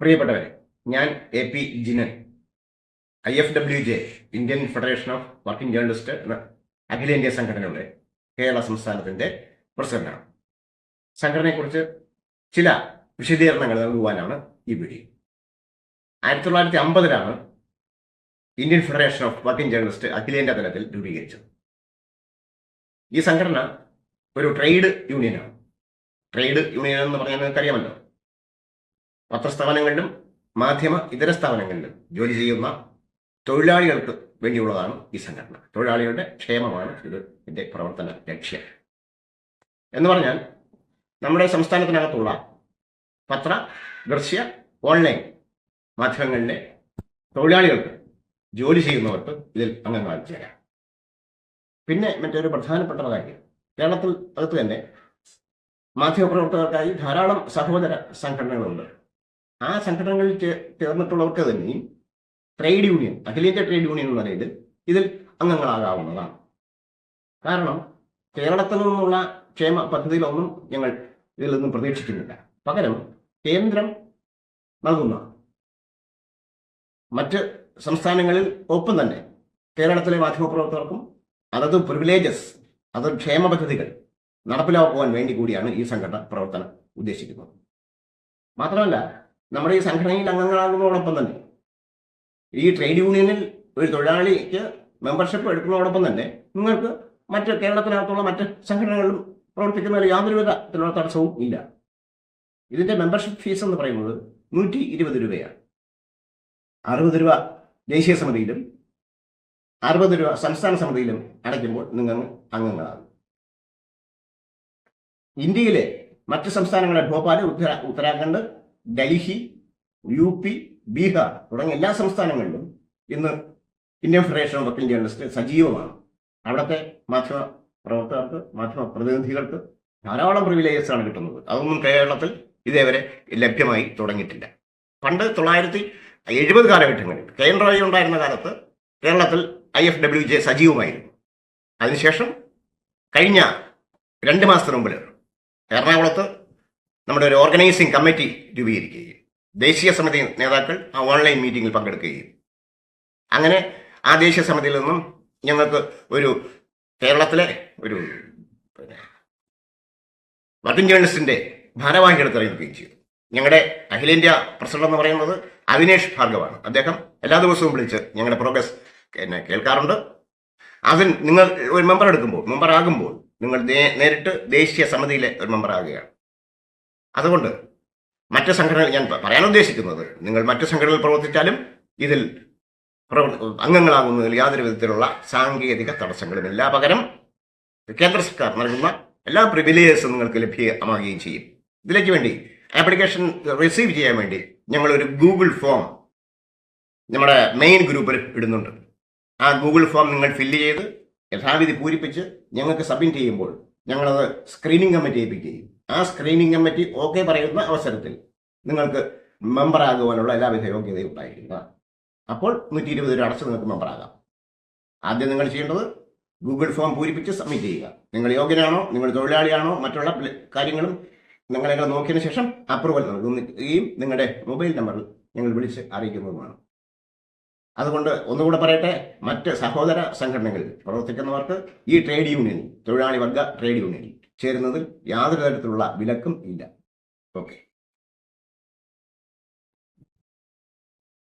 പ്രിയപ്പെട്ടവരെ ഞാൻ A P Jinan I F W J Indian Federation of working journalist എന്ന അഖിലേന്ത്യാ സംഘടനയുടെ കേരള സംസ്ഥാനത്തിന്റെ പ്രസിഡന്റാണ്. സംഘടനയെക്കുറിച്ച് ചില വിശദീകരണങ്ങൾ നൽകുവാനാണ് ഈ വീഡിയോ. ആയിരത്തി തൊള്ളായിരത്തി അമ്പതിലാണ് Indian Federation of working journalist അഖിലേന്ത്യാ തലത്തിൽ രൂപീകരിച്ചത്. ഈ സംഘടന ഒരു ട്രേഡ് യൂണിയനാണ്. ട്രേഡ് യൂണിയൻ എന്ന് പറഞ്ഞാൽ നിങ്ങൾക്ക് അറിയാമല്ലോ പത്രസ്ഥാപനങ്ങളിലും മാധ്യമ ഇതര സ്ഥാപനങ്ങളിലും ജോലി ചെയ്യുന്ന തൊഴിലാളികൾക്ക് വേണ്ടിയുള്ളതാണ് ഈ സംഘടന. തൊഴിലാളികളുടെ ക്ഷേമമാണ് ഇത് ഇതിന്റെ പ്രവർത്തന ലക്ഷ്യം. എന്ന് പറഞ്ഞാൽ നമ്മുടെ സംസ്ഥാനത്തിനകത്തുള്ള പത്ര ദൃശ്യ ഓൺലൈൻ മാധ്യമങ്ങളിലെ തൊഴിലാളികൾക്ക് ജോലി ചെയ്യുന്നവർക്ക് ഇതിൽ അംഗങ്ങളായി ചേരാം. പിന്നെ മറ്റൊരു പ്രധാനപ്പെട്ട കാര്യം കേരളത്തിൽ അകത്ത് തന്നെ മാധ്യമപ്രവർത്തകർക്കായി ധാരാളം സഹോദര സംഘടനകളുണ്ട്. ആ സംഘടനകളിൽ ചേർന്നിട്ടുള്ളവർക്ക് തന്നെയും ട്രേഡ് യൂണിയൻ അഖിലേന്ത്യാ ട്രേഡ് യൂണിയൻ എന്ന് പറയുന്നത് ഇതിൽ അംഗങ്ങളാകാവുന്നതാണ്. കാരണം കേരളത്തിൽ നിന്നുള്ള ക്ഷേമ പദ്ധതികളൊന്നും ഞങ്ങൾ ഇതിൽ നിന്നും പ്രതീക്ഷിക്കുന്നില്ല. പകരം കേന്ദ്രം നൽകുന്ന മറ്റ് സംസ്ഥാനങ്ങളിൽ ഒപ്പം തന്നെ കേരളത്തിലെ മാധ്യമപ്രവർത്തകർക്കും അതത് പ്രിവിലേജസ് അതത് ക്ഷേമ പദ്ധതികൾ നടപ്പിലാക്കുവാൻ വേണ്ടി കൂടിയാണ് ഈ സംഘടന പ്രവർത്തനം ഉദ്ദേശിക്കുന്നത്. മാത്രമല്ല നമ്മുടെ ഈ സംഘടനയിൽ അംഗങ്ങളാകുന്നതോടൊപ്പം തന്നെ ഈ ട്രേഡ് യൂണിയനിൽ ഒരു തൊഴിലാളിക്ക് മെമ്പർഷിപ്പ് എടുക്കുന്നതോടൊപ്പം തന്നെ നിങ്ങൾക്ക് മറ്റ് കേരളത്തിനകത്തുള്ള മറ്റ് സംഘടനകളിലും പ്രവർത്തിക്കുന്നതിൽ യാതൊരു വിധത്തിലുള്ള തടസ്സവും ഇല്ല. ഇതിന്റെ മെമ്പർഷിപ്പ് ഫീസ് എന്ന് പറയുന്നത് നൂറ്റി ഇരുപത് രൂപയാണ്. അറുപത് രൂപ ദേശീയ സമിതിയിലും അറുപത് രൂപ സംസ്ഥാന സമിതിയിലും അടയ്ക്കുമ്പോൾ നിങ്ങൾ അംഗങ്ങളാകും. ഇന്ത്യയിലെ മറ്റ് സംസ്ഥാനങ്ങളെ ഭോപ്പാൽ ഉത്തര ഉത്തരാഖണ്ഡ് ഡൽഹി യു പി ബീഹാർ തുടങ്ങിയ എല്ലാ സംസ്ഥാനങ്ങളിലും ഇന്ന് Indian Federation of working journalist സജീവമാണ്. അവിടുത്തെ മാധ്യമ പ്രവർത്തകർക്ക് മാധ്യമ പ്രതിനിധികൾക്ക് ധാരാളം പ്രിവിലേജസ് ആണ് കിട്ടുന്നത്. അതൊന്നും കേരളത്തിൽ ഇതേവരെ ലഭ്യമായി തുടങ്ങിയിട്ടില്ല. പണ്ട് തൊള്ളായിരത്തി എഴുപത് കാലഘട്ടങ്ങളിൽ കേന്ദ്ര ഉണ്ടായിരുന്ന കാലത്ത് കേരളത്തിൽ ഐ എഫ് ഡബ്ല്യു ജെ സജീവമായിരുന്നു. അതിനുശേഷം കഴിഞ്ഞ രണ്ട് മാസത്തിന് മുമ്പിൽ എറണാകുളത്ത് നമ്മുടെ ഒരു ഓർഗനൈസിംഗ് കമ്മിറ്റി രൂപീകരിക്കുകയും ദേശീയ സമിതി നേതാക്കൾ ആ ഓൺലൈൻ മീറ്റിംഗിൽ പങ്കെടുക്കുകയും. അങ്ങനെ ആ ദേശീയ സമിതിയിൽ നിന്നും ഞങ്ങൾക്ക് ഒരു കേരളത്തിലെ ഒരു വർക്കിംഗ് ജേണലിസ്റ്റിന്റെ ഭാരവാഹികളെ തെരഞ്ഞെടുക്കുകയും ചെയ്തു. ഞങ്ങളുടെ അഖിലേന്ത്യാ പ്രസിഡന്റ് എന്ന് പറയുന്നത് അവിനേഷ് ഭാർഗവാണ്. അദ്ദേഹം എല്ലാ ദിവസവും വിളിച്ച് ഞങ്ങളുടെ പ്രോഗ്രസ് എന്നെ കേൾക്കാറുണ്ട്. അതിൽ നിങ്ങൾ ഒരു മെമ്പർ എടുക്കുമ്പോൾ മെമ്പർ ആകുമ്പോൾ നിങ്ങൾ നേരിട്ട് ദേശീയ സമിതിയിലെ ഒരു മെമ്പർ ആകുകയാണ്. അതുകൊണ്ട് മറ്റ് സംഘടനകൾ ഞാൻ പറയാൻ ഉദ്ദേശിക്കുന്നത് നിങ്ങൾ മറ്റ് സംഘടനകൾ പ്രവർത്തിച്ചാലും ഇതിൽ അംഗങ്ങളാകുന്നതിൽ യാതൊരു വിധത്തിലുള്ള സാങ്കേതിക തടസ്സങ്ങളുമില്ല പകരം കേന്ദ്ര സർക്കാർ നൽകുന്ന എല്ലാ പ്രിവിലേജസും നിങ്ങൾക്ക് ലഭ്യമാകുകയും ചെയ്യും. ഇതിലേക്ക് വേണ്ടി ആപ്ലിക്കേഷൻ റിസീവ് ചെയ്യാൻ വേണ്ടി ഞങ്ങളൊരു ഗൂഗിൾ ഫോം നമ്മുടെ മെയിൻ ഗ്രൂപ്പിൽ ഇടുന്നുണ്ട്. ആ ഗൂഗിൾ ഫോം നിങ്ങൾ ഫില്ല് ചെയ്ത് യഥാവിധി പൂരിപ്പിച്ച് ഞങ്ങൾക്ക് സബ്മിറ്റ് ചെയ്യുമ്പോൾ ഞങ്ങളത് സ്ക്രീനിങ് കമ്മിറ്റി ഏൽപ്പിക്കുകയും ആ സ്ക്രീനിങ് കമ്മിറ്റി ഓക്കെ പറയുന്ന അവസരത്തിൽ നിങ്ങൾക്ക് മെമ്പർ ആകുവാനുള്ള എല്ലാവിധ യോഗ്യതയും ഉണ്ടായിരിക്കുക അപ്പോൾ നൂറ്റി ഇരുപത് രൂപ അടച്ച് നിങ്ങൾക്ക് മെമ്പർ ആകാം. ആദ്യം നിങ്ങൾ ചെയ്യേണ്ടത് ഗൂഗിൾ ഫോം പൂരിപ്പിച്ച് സബ്മിറ്റ് ചെയ്യുക. നിങ്ങൾ യോഗ്യനാണോ? നിങ്ങൾ തൊഴിലാളിയാണോ? മറ്റുള്ള കാര്യങ്ങളും നിങ്ങളെ നോക്കിയതിന് ശേഷം അപ്രൂവൽ നൽകുകയും നിങ്ങളുടെ മൊബൈൽ നമ്പറിൽ ഞങ്ങൾ വിളിച്ച് അറിയിക്കുന്നതുമാണ്. അതുകൊണ്ട് ഒന്നുകൂടെ പറയട്ടെ മറ്റ് സഹോദര സംഘടനകളിൽ പ്രവർത്തിക്കുന്നവർക്ക് ഈ ട്രേഡ് യൂണിയൻ തൊഴിലാളി വർഗ ട്രേഡ് യൂണിയനിൽ ചേരുന്നതിൽ യാതൊരു തരത്തിലുള്ള വിലക്കും ഇല്ല. ഓക്കെ.